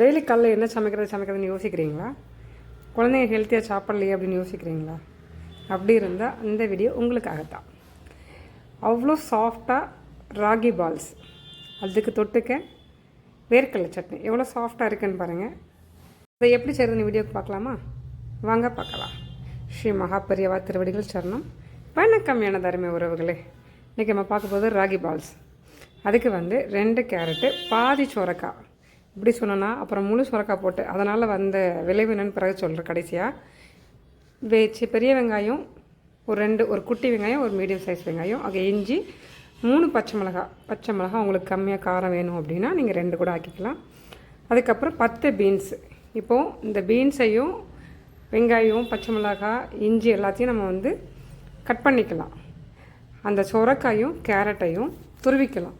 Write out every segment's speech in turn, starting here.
Daily காலைல என்ன சமைக்கிறது சமைக்கிறதுன்னு யோசிக்கிறீங்களா? குழந்தைங்க ஹெல்த்தியாக சாப்பிட்லையே அப்படின்னு யோசிக்கிறீங்களா? அப்படி இருந்தால் இந்த வீடியோ உங்களுக்காகத்தான். அவ்வளோ சாஃப்டாக ராகி பால்ஸ் அதுக்கு தொட்டுக்க வேர்க்கடலை சட்னி. எவ்வளோ சாஃப்டாக இருக்குன்னு பாருங்கள் அதை எப்படி செய்கிறதுன்னு வீடியோக்கு பார்க்கலாமா? வாங்க பார்க்கலாம். ஸ்ரீ மகாபெரியவா திருவடிகள் சரணம். வணக்கம்யான தருமை உறவுகளே. இன்றைக்கி நம்ம பார்க்க போகிறது ராகி பால்ஸ் அதுக்கு வந்து ரெண்டு கேரட்டு பாதி சுரக்காய் இப்படி சொன்னோன்னா அப்புறம் முழு சுரக்காய் போட்டு அதனால் வந்த விளைவு என்னன்னு பிறகு சொல்கிறேன் கடைசியாக வேச்சு பெரிய வெங்காயம் ஒரு ரெண்டு ஒரு குட்டி வெங்காயம் ஒரு மீடியம் சைஸ் வெங்காயம் அங்கே இஞ்சி மூணு பச்சை மிளகா. பச்சை மிளகா உங்களுக்கு கம்மியாக காரம் வேணும் அப்படின்னா நீங்கள் ரெண்டு கூட ஆக்கிக்கலாம். அதுக்கப்புறம் பத்து பீன்ஸ் இப்போது இந்த பீன்ஸையும் வெங்காயம் பச்சை மிளகாய் இஞ்சி எல்லாத்தையும் நம்ம வந்து கட் பண்ணிக்கலாம். அந்த சுரக்காயும் கேரட்டையும் துருவிக்கலாம்.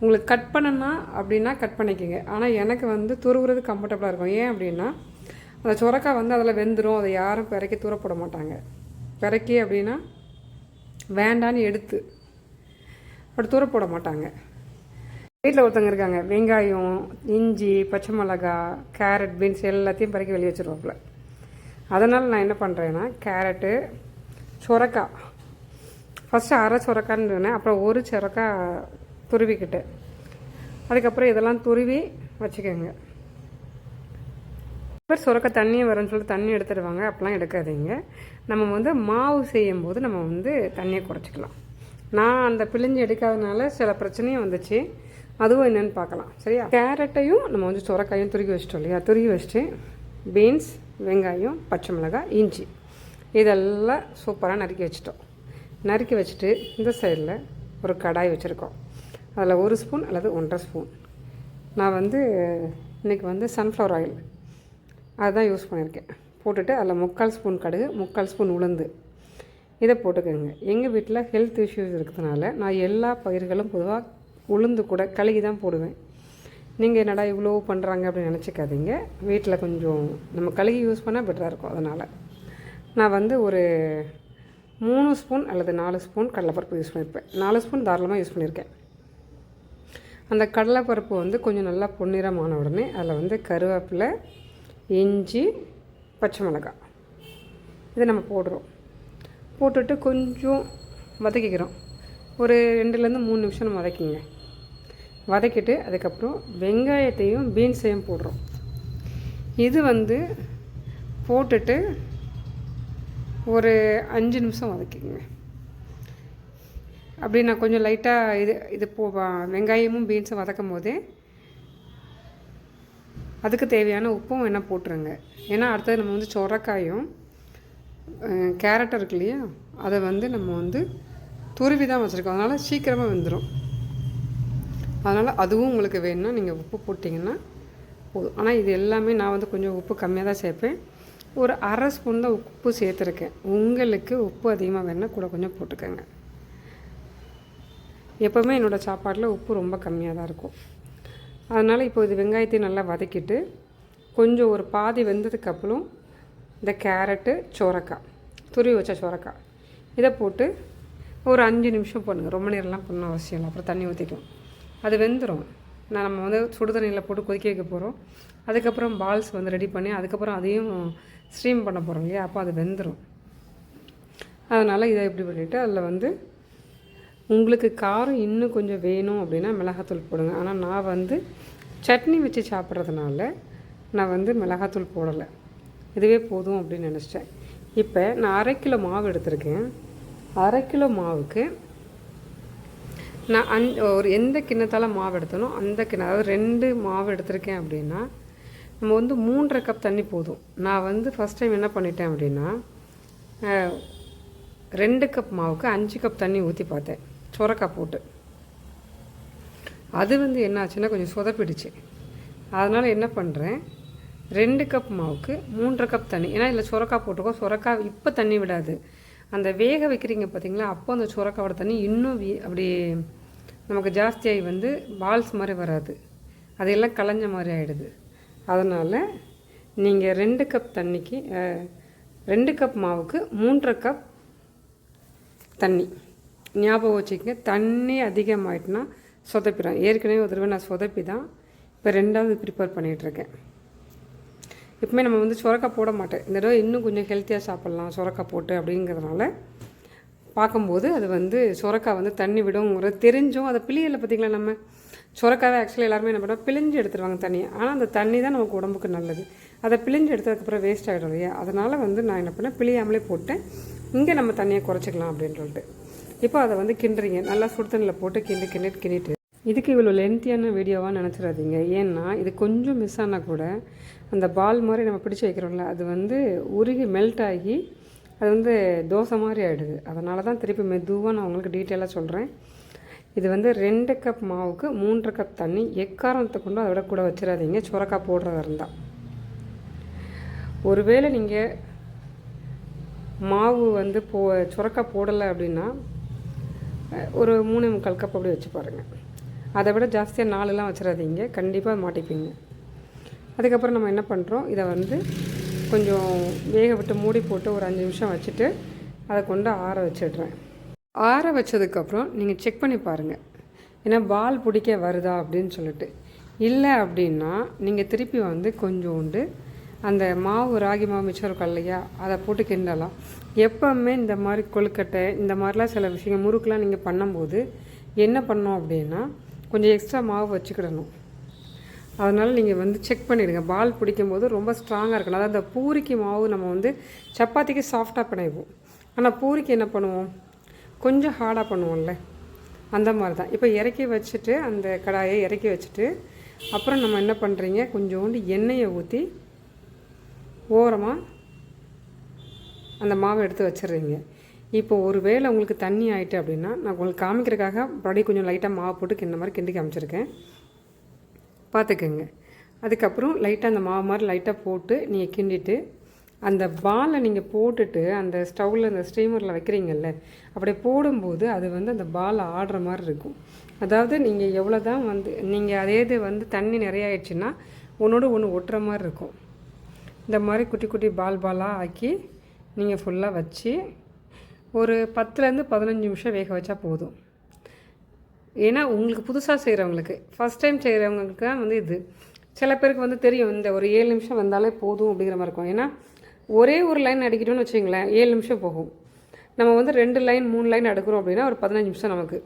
உங்களுக்கு கட் பண்ணனா அப்படின்னா கட் பண்ணிக்கோங்க. ஆனால் எனக்கு வந்து துருவுறது கம்ஃபர்டபுளாக இருக்கும். ஏன் அப்படின்னா அந்த சுரக்காய் வந்து அதில் வெந்துடும் அதை யாரும் பிறக்கி தூர போட மாட்டாங்க. பிறக்கி அப்படின்னா வேண்டான்னு எடுத்து அப்படி தூர போட மாட்டாங்க. வீட்டில் ஒருத்தவங்க இருக்காங்க. வெங்காயம் இஞ்சி பச்சை மிளகா கேரட் பீன்ஸ் எல்லாத்தையும் பிறக்கி வெளியே வச்சுருவாப்புல. அதனால் நான் என்ன பண்ணுறேன்னா கேரட்டு சுரக்காய். ஃபஸ்ட்டு அரை சுரக்கான்னு சொன்னேன். அப்புறம் ஒரு சுரக்காய் துருவிக்கிட்டு. அதுக்கப்புறம் இதெல்லாம் துருவி வச்சுக்கோங்க. பேர் சுரக்க தண்ணியை வரேன்னு சொல்லிட்டு தண்ணி எடுத்துடுவாங்க. அப்போலாம் எடுக்காதீங்க. நம்ம வந்து மாவு செய்யும் போது நம்ம வந்து தண்ணியை குறைச்சிக்கலாம். நான் அந்த பிழிஞ்சு எடுக்காதனால சில பிரச்சனையும் வந்துச்சு. அதுவும் என்னென்னு பார்க்கலாம். சரியா? கேரட்டையும் நம்ம வந்து சுரக்காயும் துருக்கி வச்சிட்டோம் இல்லையா? துருக்கி வச்சுட்டு பீன்ஸ் வெங்காயம் பச்சை மிளகாய் இஞ்சி இதெல்லாம் சூப்பராக நறுக்கி வச்சிட்டோம். நறுக்கி வச்சுட்டு இந்த சைடில் ஒரு கடாய் வச்சுருக்கோம். அதில் ஒரு ஸ்பூன் அல்லது ஒன்றரை ஸ்பூன். நான் வந்து இன்றைக்கி வந்து சன்ஃப்ளவர் ஆயில் அதுதான் யூஸ் பண்ணியிருக்கேன். போட்டுட்டு அதில் முக்கால் ஸ்பூன் கடுகு முக்கால் ஸ்பூன் உளுந்து. இதை போட்டுக்கோங்க. எங்கள் வீட்டில் ஹெல்த் இஷ்யூஸ் இருக்கிறதுனால நான் எல்லா பயிர்களும் பொதுவாக உளுந்து கூட கழுகி தான் போடுவேன். நீங்கள் என்னடா இவ்வளோ பண்ணுறாங்க அப்படின்னு நினச்சிக்காதீங்க. வீட்டில் கொஞ்சம் நம்ம கழுகி யூஸ் பண்ணால் பெட்டராக இருக்கும் அதனால். நான் வந்து ஒரு மூணு ஸ்பூன் அல்லது நாலு ஸ்பூன் கடலைப்பருப்பு யூஸ் பண்ணியிருப்பேன். நாலு ஸ்பூன் தாராளமாக யூஸ் பண்ணியிருக்கேன். அந்த கடலைப்பருப்பு வந்து கொஞ்சம் நல்லா பொன்னிறமான உடனே அதில் வந்து கருவேப்பிலை இஞ்சி பச்சை மிளகாய். இதை நம்ம போடுறோம். போட்டுட்டு கொஞ்சம் வதக்கிக்கிறோம். ஒரு ரெண்டுலேருந்து மூணு நிமிஷம் நம்ம வதக்கிங்க. வதக்கிட்டு அதுக்கப்புறம் வெங்காயத்தையும் பீன்ஸையும் போடுறோம். இது வந்து போட்டுட்டு ஒரு அஞ்சு நிமிஷம் வதக்கிங்க அப்படி நான் கொஞ்சம் லைட்டாக இது இது போ வெங்காயமும் பீன்ஸும் வதக்கும் போது அதுக்கு தேவையான உப்பும் வேணால் போட்டுருங்க. ஏன்னா அடுத்தது நம்ம வந்து சொரக்காயும் கேரட் இருக்கு இல்லையா? அதை வந்து நம்ம வந்து துருவி தான் வச்சுருக்கோம். அதனால் சீக்கிரமாக வெந்துடும் அதனால் அதுவும் உங்களுக்கு வேணும்னா நீங்கள் உப்பு போட்டிங்கன்னா போதும். ஆனால் இது எல்லாமே நான் வந்து கொஞ்சம் உப்பு கம்மியாக தான் சேர்ப்பேன். ஒரு அரை ஸ்பூன் தான் உப்பு சேர்த்துருக்கேன். உங்களுக்கு உப்பு அதிகமாக வேணுன்னா கூட கொஞ்சம் போட்டுக்கோங்க. எப்போவுமே என்னோடய சாப்பாட்டில் உப்பு ரொம்ப கம்மியாக தான் இருக்கும். அதனால் இப்போ இது வெங்காயத்தையும் நல்லா வதக்கிட்டு கொஞ்சம் ஒரு பாதி வெந்ததுக்கப்புறம் இந்த கேரட்டு சோரக்காய் துருவி வச்ச சோரக்காய். இதை போட்டு ஒரு அஞ்சு நிமிஷம் பண்ணுங்கள் ரொம்ப நேரம்லாம் பண்ண அவசியம் இல்லை. அப்புறம் தண்ணி ஊற்றிக்கும் அது வெந்துடும் நான் நம்ம வந்து சுடு தண்ணியில் போட்டு கொதிக்க வைக்க போகிறோம் அதுக்கப்புறம் பால்ஸ் வந்து ரெடி பண்ணி அதுக்கப்புறம் அதையும் ஸ்ட்ரீம் பண்ண போகிறோம் இல்லையா? அப்போ அது வெந்துடும் அதனால் இதை இப்படி பண்ணிவிட்டு அதில் வந்து உங்களுக்கு காரம் இன்னும் கொஞ்சம் வேணும் அப்படின்னா மிளகாத்தூள் போடுங்க. ஆனால் நான் வந்து சட்னி வச்சு சாப்பிட்றதுனால நான் வந்து மிளகாத்தூள் போடலை. இதுவே போதும் அப்படின்னு நினச்சிட்டேன். இப்போ நான் அரை கிலோ மாவு எடுத்திருக்கேன். அரை கிலோ மாவுக்கு நான் அந் ஒரு எந்த கிண்ணத்தால் மாவு எடுத்தனோ அந்த கிண்ணம் அதாவது ரெண்டு மாவு எடுத்திருக்கேன் அப்படின்னா நம்ம வந்து மூன்றரை கப் தண்ணி போதும். நான் வந்து ஃபஸ்ட் டைம் என்ன பண்ணிட்டேன் அப்படின்னா ரெண்டு கப் மாவுக்கு அஞ்சு கப் தண்ணி ஊற்றி பார்த்தேன். சுரக்காய் போட்டு. அது வந்து என்ன ஆச்சுன்னா கொஞ்சம் சொதப்பிடுச்சு. அதனால் என்ன பண்ணுறேன் ரெண்டு கப் மாவுக்கு மூன்றரை கப் தண்ணி. ஏன்னா இதில் சுரக்காய் போட்டிருக்கோம். சுரக்காய் இப்போ தண்ணி விடாது. அந்த வேக வைக்கிறீங்க பார்த்தீங்களா அப்போ அந்த சுரக்காவோட தண்ணி இன்னும் வீ அப்படி நமக்கு ஜாஸ்தியாகி வந்து பால்ஸ் மாதிரி வராது. அதையெல்லாம் களைஞ்ச மாதிரி ஆகிடுது அதனால் நீங்கள் ரெண்டு கப் தண்ணிக்கு ரெண்டு கப் மாவுக்கு மூன்றரை கப் தண்ணி. ஞாபகம் வச்சுக்கங்க தண்ணி அதிகமாயிட்டுனா சொதப்பிடும். ஏற்கனவே ஒரு தடவை நான் சொதப்பி தான் இப்போ ரெண்டாவது ப்ரிப்பேர் பண்ணிகிட்ருக்கேன் எப்பவுமே நம்ம வந்து சுரக்காய் போட மாட்டேன். இந்த தடவை இன்னும் கொஞ்சம் ஹெல்த்தியாக சாப்பிட்லாம் சுரக்காய் போட்டு அப்படிங்கிறதுனால பார்க்கும்போது அது வந்து சுரக்காய் வந்து தண்ணி விடுங்கிறது தெரிஞ்சும். அதை பிழியலை பார்த்திங்களா நம்ம? சுரக்காவை ஆக்சுவலி எல்லாருமே என்ன பண்ணுவோம் பிழிஞ்சு எடுத்துருவாங்க தண்ணியை. ஆனால் அந்த தண்ணி தான் நமக்கு உடம்புக்கு நல்லது. அதை பிழிஞ்சு எடுத்ததுக்கப்புறம் வேஸ்ட் ஆகிடும் இல்லையா? அதனால் வந்து நான் என்ன பண்ணேன் பிழியாமலே போட்டேன். இங்கே நம்ம தண்ணியை குறைச்சிக்கலாம் அப்படின்னு சொல்லிட்டு. இப்போ அதை வந்து கிண்டுறீங்க. நல்லா சுடுதண்ணியில் போட்டு கிண்டி கிண்டு கிண்டிட்டு. இதுக்கு இவ்வளோ லென்த்தியான வீடியோவாக நினச்சிடாதீங்க. ஏன்னா இது கொஞ்சம் மிஸ் ஆனால் கூட அந்த பால் மாதிரி நம்ம பிடிச்சி வைக்கிறோம்ல அது வந்து உருகி மெல்ட் ஆகி அது வந்து தோசை மாதிரி ஆகிடுது அதனால தான் திருப்பி மெதுவாக நான் உங்களுக்கு டீட்டெயிலாக சொல்கிறேன் இது வந்து ரெண்டு கப் மாவுக்கு மூன்று கப் தண்ணி. எக்காரணத்தை கொண்டு அதை விட கூட வச்சிடாதீங்க. சுரக்காய் போடுறதா இருந்தால் ஒருவேளை நீங்கள் மாவு வந்து போ சுரக்காய் போடலை அப்படின்னா ஒரு மூணு முக்கால் கப் அப்படி வச்சு பாருங்கள் அதை விட ஜாஸ்தியாக நாலுலாம் வச்சிடாதீங்க. கண்டிப்பாக மாட்டிப்பீங்க. அதுக்கப்புறம் நம்ம என்ன பண்ணுறோம் இதை வந்து கொஞ்சம் வேக விட்டு மூடி போட்டு ஒரு அஞ்சு நிமிஷம் வச்சுட்டு அதை கொண்டு ஆற வச்சிடுறேன். ஆற வச்சதுக்கப்புறம் நீங்கள் செக் பண்ணி பாருங்கள் ஏன்னா பால் பிடிக்க வருதா அப்படின்னு சொல்லிட்டு. இல்லை அப்படின்னா நீங்கள் திருப்பி வந்து கொஞ்சோண்டு அந்த மாவு ராகி மாவு மிச்சம் இருக்கும் இல்லையா? அதை போட்டு கிண்டலாம். எப்போவுமே இந்த மாதிரி கொழுக்கட்டை இந்த மாதிரிலாம் சில விஷயங்கள் முறுக்கெலாம் நீங்கள் பண்ணும்போது என்ன பண்ணோம் அப்படின்னா கொஞ்சம் எக்ஸ்ட்ரா மாவு வச்சுக்கிடணும். அதனால் நீங்கள் வந்து செக் பண்ணிவிடுங்க பால் பிடிக்கும்போது ரொம்ப ஸ்ட்ராங்காக இருக்கணும். அதாவது அந்த பூரிக்கு மாவு நம்ம வந்து சப்பாத்திக்கு சாஃப்டாக பிணைவோம். ஆனால் பூரிக்கு என்ன பண்ணுவோம்? கொஞ்சம் ஹார்டாக பண்ணுவோம்ல. அந்த மாதிரி தான் இப்போ இறக்கி வச்சுட்டு அந்த கடாயை இறக்கி வச்சுட்டு அப்புறம் நம்ம என்ன பண்ணுறீங்க கொஞ்சோண்டு எண்ணெயை ஊற்றி ஓரமாக அந்த மாவை எடுத்து வச்சிடுறீங்க. இப்போ ஒரு வேளை உங்களுக்கு தண்ணி ஆகிட்டு அப்படின்னா நான் உங்களுக்கு காமிக்கிறதுக்காக மறுபடியும் கொஞ்சம் லைட்டாக மாவு போட்டு கிண்ண மாதிரி கிண்டி காமிச்சிருக்கேன். பார்த்துக்கோங்க. அதுக்கப்புறம் லைட்டாக அந்த மாவு மாதிரி லைட்டாக போட்டு நீங்கள் கிண்டிட்டு அந்த பாலை நீங்கள் போட்டுட்டு அந்த ஸ்டவ்வில் அந்த ஸ்டீமரில் வைக்கிறீங்கல்ல அப்படி போடும்போது அது வந்து அந்த பால் ஆடுற மாதிரி இருக்கும். அதாவது நீங்கள் எவ்வளோ தான் வந்து நீங்கள் அதே இது வந்து தண்ணி நிறைய ஆயிடுச்சுன்னா ஒன்றோடு ஒன்று ஒட்டுற மாதிரி இருக்கும். இந்த மாதிரி குட்டி குட்டி பால் பாலாக ஆக்கி நீங்கள் ஃபுல்லாக வச்சு ஒரு பத்துலேருந்து பதினஞ்சு நிமிஷம் வேக வச்சா போதும். ஏன்னா உங்களுக்கு புதுசாக செய்கிறவங்களுக்கு ஃபஸ்ட் டைம் செய்கிறவங்களுக்கு தான் வந்து இது. சில பேருக்கு வந்து தெரியும் இந்த ஒரு ஏழு நிமிஷம் வந்தாலே போதும் அப்படிங்கிற மாதிரி இருக்கும். ஏன்னா ஒரே ஒரு லைன் அடிக்கிட்டோம்னு வச்சுங்களேன் ஏழு நிமிஷம் போகும். நம்ம வந்து ரெண்டு லைன் மூணு லைன் அடுக்கிறோம் அப்படின்னா ஒரு பதினஞ்சு நிமிஷம் நமக்கு.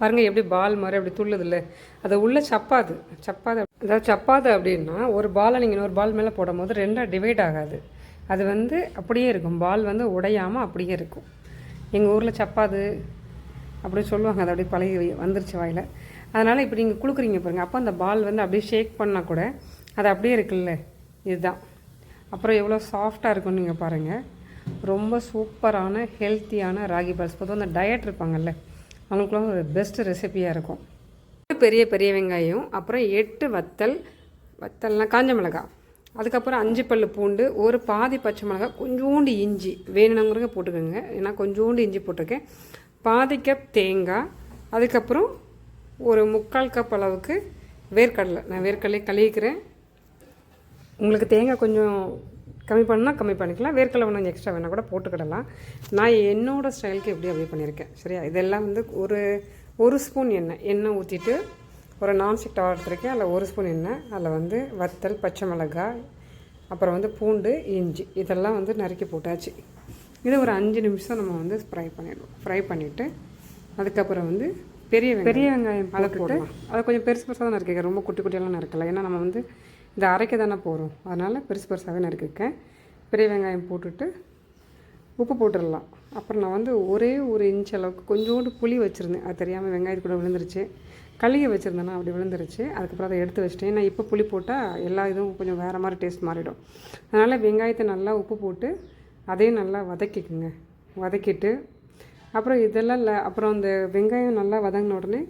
பாருங்கள் எப்படி பால் மாதிரி அப்படி துள்ளுது இல்லை அதை உள்ளே சப்பாது. சப்பாது அதாவது சப்பாது அப்படின்னா ஒரு பாலை நீங்கள் இன்னொரு பால் மேலே போடும்போது ரெண்டாக டிவைட் ஆகாது. அது வந்து அப்படியே இருக்கும். பால் வந்து உடையாமல் அப்படியே இருக்கும். எங்கள் ஊரில் சப்பாது அப்படி சொல்லுவாங்க. அது அப்படியே பழகி வந்துருச்சு வாயில். அதனால் இப்படி நீங்கள் கொடுக்குறீங்க பாருங்கள் அப்போ அந்த பால் வந்து அப்படியே ஷேக் பண்ணால் கூட அது அப்படியே இருக்குல்ல. இதுதான். அப்புறம் எவ்வளோ சாஃப்டாக இருக்கும்னு நீங்கள் பாருங்கள் ரொம்ப சூப்பரான ஹெல்த்தியான ராகி பால்ஸ் பொதுவாக அந்த டயட் இருப்பாங்கல்ல. அவங்களுக்குலாம் ஒரு பெஸ்ட் ரெசிபியாக இருக்கும். பெரிய பெரிய வெங்காயம் அப்புறம் எட்டு வத்தல் வத்தல்னால் காஞ்ச மிளகாய் அதுக்கப்புறம் அஞ்சு பல் பூண்டு ஒரு பாதி பச்சை மிளகாய் கொஞ்சோண்டு இஞ்சி வேணுங்கிறத போட்டுக்கோங்க. ஏன்னா கொஞ்சோண்டு இஞ்சி போட்டிருக்கேன். பாதி கப் தேங்காய் அதுக்கப்புறம் ஒரு முக்கால் கப் அளவுக்கு வேர்க்கடலை. நான் வேர்க்கடலை கழுவிக்கிறேன். உங்களுக்கு தேங்காய் கொஞ்சம் கம்மி பண்ணால் கம்மி பண்ணிக்கலாம். வேர்க்கடலை ஒன்று எக்ஸ்ட்ரா வேணால் கூட போட்டுக்கிடலாம். நான் என்னோடய ஸ்டைலுக்கு எப்படி அப்படியே பண்ணியிருக்கேன். சரியா? இதெல்லாம் வந்து ஒரு ஒரு ஸ்பூன் எண்ணெய். எண்ணெய் ஊற்றிட்டு ஒரு நான்ஸ்டிக் டவர் எடுத்துருக்கேன். அதில் ஒரு ஸ்பூன் எண்ணெய். அதில் வந்து வத்தல் பச்சை மிளகாய் அப்புறம் வந்து பூண்டு இஞ்சி. இதெல்லாம் வந்து நறுக்கி போட்டாச்சு. இது ஒரு அஞ்சு நிமிஷம் நம்ம வந்து ஃப்ரை பண்ணிடுவோம் ஃப்ரை பண்ணிவிட்டு அதுக்கப்புறம் வந்து பெரிய பெரிய வெங்காயம் அதை போட்டு அதை கொஞ்சம் பெருசு பெருசாக தான் நறுக்கிக்க. ரொம்ப குட்டி குட்டியெல்லாம் நறுக்கல. ஏன்னா நம்ம வந்து இதை அரைக்க தானே போகிறோம் அதனால் பெருசு பெருசாகவே நறுக்கிருக்கேன். பெரிய வெங்காயம் போட்டுட்டு உப்பு போட்டுடலாம். அப்புறம் நான் வந்து ஒரே ஒரு இன்ச் அளவுக்கு கொஞ்சோண்டு புளி வச்சுருந்தேன். அது தெரியாமல் வெங்காயத்து கூட விழுந்துருச்சு. கழுகி வச்சுருந்தேன்னா அப்படி விழுந்துருச்சு. அதுக்கப்புறம் அதை எடுத்து வச்சிட்டேன். நான் இப்போ புளி போட்டால் எல்லா இதுவும் கொஞ்சம் வேறு மாதிரி டேஸ்ட் மாறிடும். அதனால் வெங்காயத்தை நல்லா உப்பு போட்டு அதையும் நல்லா வதக்கிக்குங்க. வதக்கிட்டு அப்புறம் இதெல்லாம் இல்லை. அப்புறம் அந்த வெங்காயம் நல்லா வதங்கின உடனே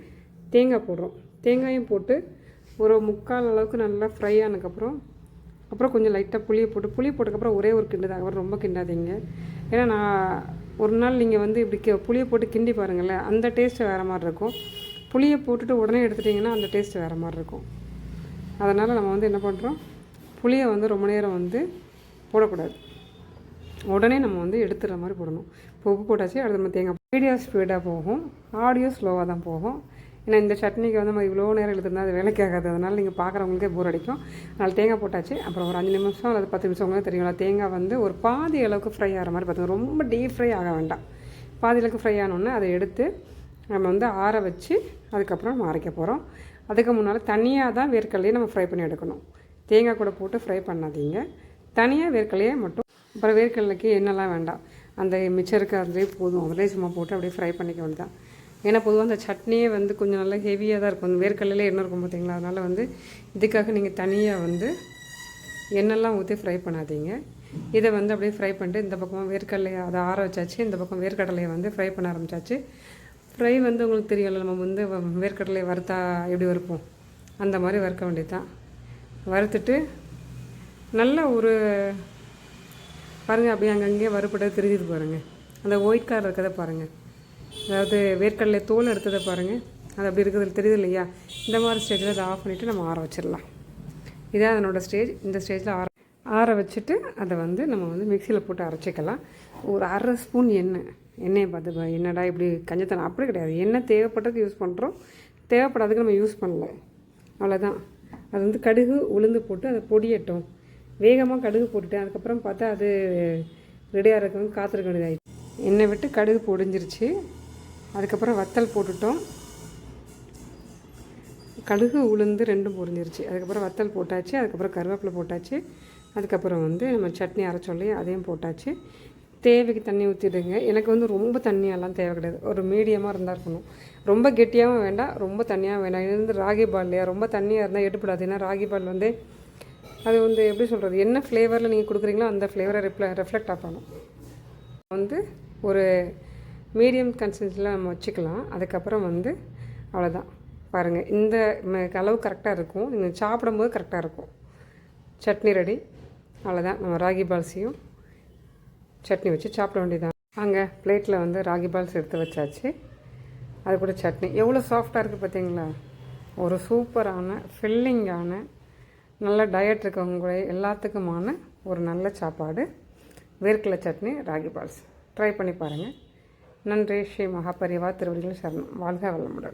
தேங்காய் போடுறோம். தேங்காயும் போட்டு ஒரு முக்கால் அளவுக்கு நல்லா ஃப்ரை ஆனதுக்கப்புறம் அப்புறம் கொஞ்சம் லைட்டாக புளியை போட்டு புளி போட்டதுக்கப்புறம் ஒரே ஒரு கிண்டு தான் அப்புறம் ரொம்ப கிண்டாதீங்க. ஏன்னா நான் ஒரு நாள் நீங்கள் வந்து இப்படி கி புளியை போட்டு கிண்டி பாருங்களேன் அந்த டேஸ்ட்டு வேறு மாதிரி இருக்கும். புளியை போட்டுட்டு உடனே எடுத்துட்டிங்கன்னா அந்த டேஸ்ட்டு வேறு மாதிரி இருக்கும். அதனால் நம்ம வந்து என்ன பண்ணுறோம் புளியை வந்து ரொம்ப நேரம் வந்து போடக்கூடாது. உடனே நம்ம வந்து எடுத்துடுற மாதிரி போடணும். இப்போ உப்பு போட்டாச்சு அடுத்து நம்ம தேங்காய் வீடியோ ஸ்பீடாக போகும். ஆடியோ ஸ்லோவாக தான் போகும். ஏன்னா இந்த சட்னிக்கு வந்து நம்ம இவ்வளோ நேரம் எழுதுனா அது வேலைக்கு ஆகாது. அதனால் நீங்கள் பார்க்குறவங்களுக்கே போர் அடிக்கும். அதனால் தேங்காய் போட்டாச்சு. அப்புறம் ஒரு அஞ்சு நிமிஷம் அல்லது பத்து நிமிஷம் உங்களுக்கு தெரியும்ல தேங்காய் வந்து ஒரு பாதி அளவுக்கு ஃப்ரை ஆகிற மாதிரி பார்த்து ரொம்ப டீப் ஃப்ரை ஆக வேண்டாம். பாதி அளவுக்கு ஃப்ரை ஆனோடனே அதை எடுத்து நம்ம வந்து ஆற வச்சு அதுக்கப்புறம் நம்ம அரைக்க போகிறோம் அதுக்கு முன்னால் தனியாக தான் வேர்க்கடலையை நம்ம ஃப்ரை பண்ணி எடுக்கணும். தேங்காய் கூட போட்டு ஃப்ரை பண்ணாதீங்க. தனியாக வேர்க்கடலையே மட்டும் அப்புறம் வேர்க்கடலைக்கு என்னெல்லாம் வேண்டாம். அந்த மிச்சம் அதுலேயே போதும். அதிலே சும்மா போட்டு அப்படியே ஃப்ரை பண்ணிக்க வேண்டியதான் ஏன்னா பொதுவாக அந்த சட்னியே வந்து கொஞ்சம் நல்லா ஹெவியாக தான் இருக்கும். அந்த வேர்க்கடலையில எண்ணெய் இருக்கும் பார்த்தீங்களா அதனால் வந்து இதுக்காக நீங்கள் தனியாக வந்து எண்ணெய்லாம் ஊற்றி ஃப்ரை பண்ணாதீங்க. இதை வந்து அப்படியே ஃப்ரை பண்ணிட்டு இந்த பக்கம் வேர்க்கடலையை அதை ஆற வச்சாச்சு. இந்த பக்கம் வேர்க்கடலையை வந்து ஃப்ரை பண்ண ஆரம்பிச்சாச்சு. ஃப்ரை வந்து உங்களுக்கு தெரியல நம்ம வந்து வ- வேர்க்கடலையை வறுத்தா எப்படி வறுப்போம்? அந்த மாதிரி வறுக்க வேண்டியது தான் வறுத்துட்டு நல்ல ஒரு பாருங்கள் அப்படியே அங்கங்கே வறுப்பட்டது தெரியுது பாருங்கள் அந்த ஒயிட் கார் இருக்கிறத பாருங்கள் அதாவது வேர்க்கடலை தோல் எடுத்ததை பாருங்கள் அது அப்படி இருக்கிறது தெரியுது இல்லையா இந்த மாதிரி ஸ்டேஜில் அதை ஆஃப் பண்ணிவிட்டு நம்ம ஆற வச்சிடலாம். இதான் அதனோட ஸ்டேஜ் இந்த ஸ்டேஜில் ஆற ஆற வச்சுட்டு அதை வந்து நம்ம வந்து மிக்சியில் போட்டு அரைச்சிக்கலாம். ஒரு அரை ஸ்பூன் எண்ணெய். எண்ணெயை பார்த்து பா, என்னடா இப்படி கஞ்சத்தனம்? அப்படி கிடையாது. எண்ணெய் தேவைப்பட்டதுக்கு யூஸ் பண்ணுறோம் தேவைப்படாததுக்கு நம்ம யூஸ் பண்ணல. அவ்வளோதான் அது வந்து கடுகு உளுந்து போட்டு அதை பொடியட்டும். வேகமாக கடுகு போட்டுட்டேன். அதுக்கப்புறம் பார்த்தா அது ரெடியாக இருக்கவும் காத்திருக்க வேண்டியதாகிடுச்சு எண்ணெய் விட்டு கடுகு பொடிஞ்சிருச்சு. அதுக்கப்புறம் வத்தல் போட்டுட்டோம். கடுகு உளுந்து ரெண்டும் பொரிஞ்சிருச்சு. அதுக்கப்புறம் வத்தல் போட்டாச்சு. அதுக்கப்புறம் கருவேப்பிலை போட்டாச்சு. அதுக்கப்புறம் வந்து நம்ம சட்னி அரைச்சோல்லையே அதையும் போட்டாச்சு. தேவைக்கு தண்ணி ஊற்றிடுங்க எனக்கு வந்து ரொம்ப தண்ணியெல்லாம் தேவை கிடையாது. ஒரு மீடியமாக இருந்தால் இருக்கணும். ரொம்ப கெட்டியாகவும் வேண்டாம். ரொம்ப தண்ணியாகவும் வேண்டாம். இது வந்து ராகி பால் இல்லையா? ரொம்ப தண்ணியாக இருந்தால் எடுப்படாது ஏன்னா ராகி பால் வந்து அது வந்து எப்படி சொல்கிறது என்ன ஃப்ளேவரில் நீங்கள் கொடுக்குறீங்களோ அந்த ஃப்ளேவரை ரிப்ள ரெஃப்ளெக்ட் ஆகணும் வந்து ஒரு மீடியம் கன்சிஸ்டன்சியில் நம்ம வச்சுக்கலாம். அதுக்கப்புறம் வந்து அவ்வளோதான் பாருங்கள் இந்த ம- அளவு கரெக்டாக இருக்கும். நீங்கள் சாப்பிடும்போது கரெக்டாக இருக்கும். சட்னி ரெடி அவ்வளோதான் நம்ம ராகி பால்ஸையும் சட்னி வச்சு சாப்பிட வேண்டியதான் அங்கே பிளேட்டில் வந்து ராகி பால்ஸ் எடுத்து வச்சாச்சு. அது கூட சட்னி. எவ்வளோ சாஃப்டாக இருக்குது பார்த்தீங்களா ஒரு சூப்பரான ஃபில்லிங்கான நல்ல டயட் இருக்கவங்க கூட எல்லாத்துக்குமான ஒரு நல்ல சாப்பாடு. வேர்க்கடலை சட்னி ராகி பால்ஸ். ட்ரை பண்ணி பாருங்கள் நன்றி ஸ்ரீ மகாபரிவா திருவடிகள் சரணம். வாழ்க வளமுடன்.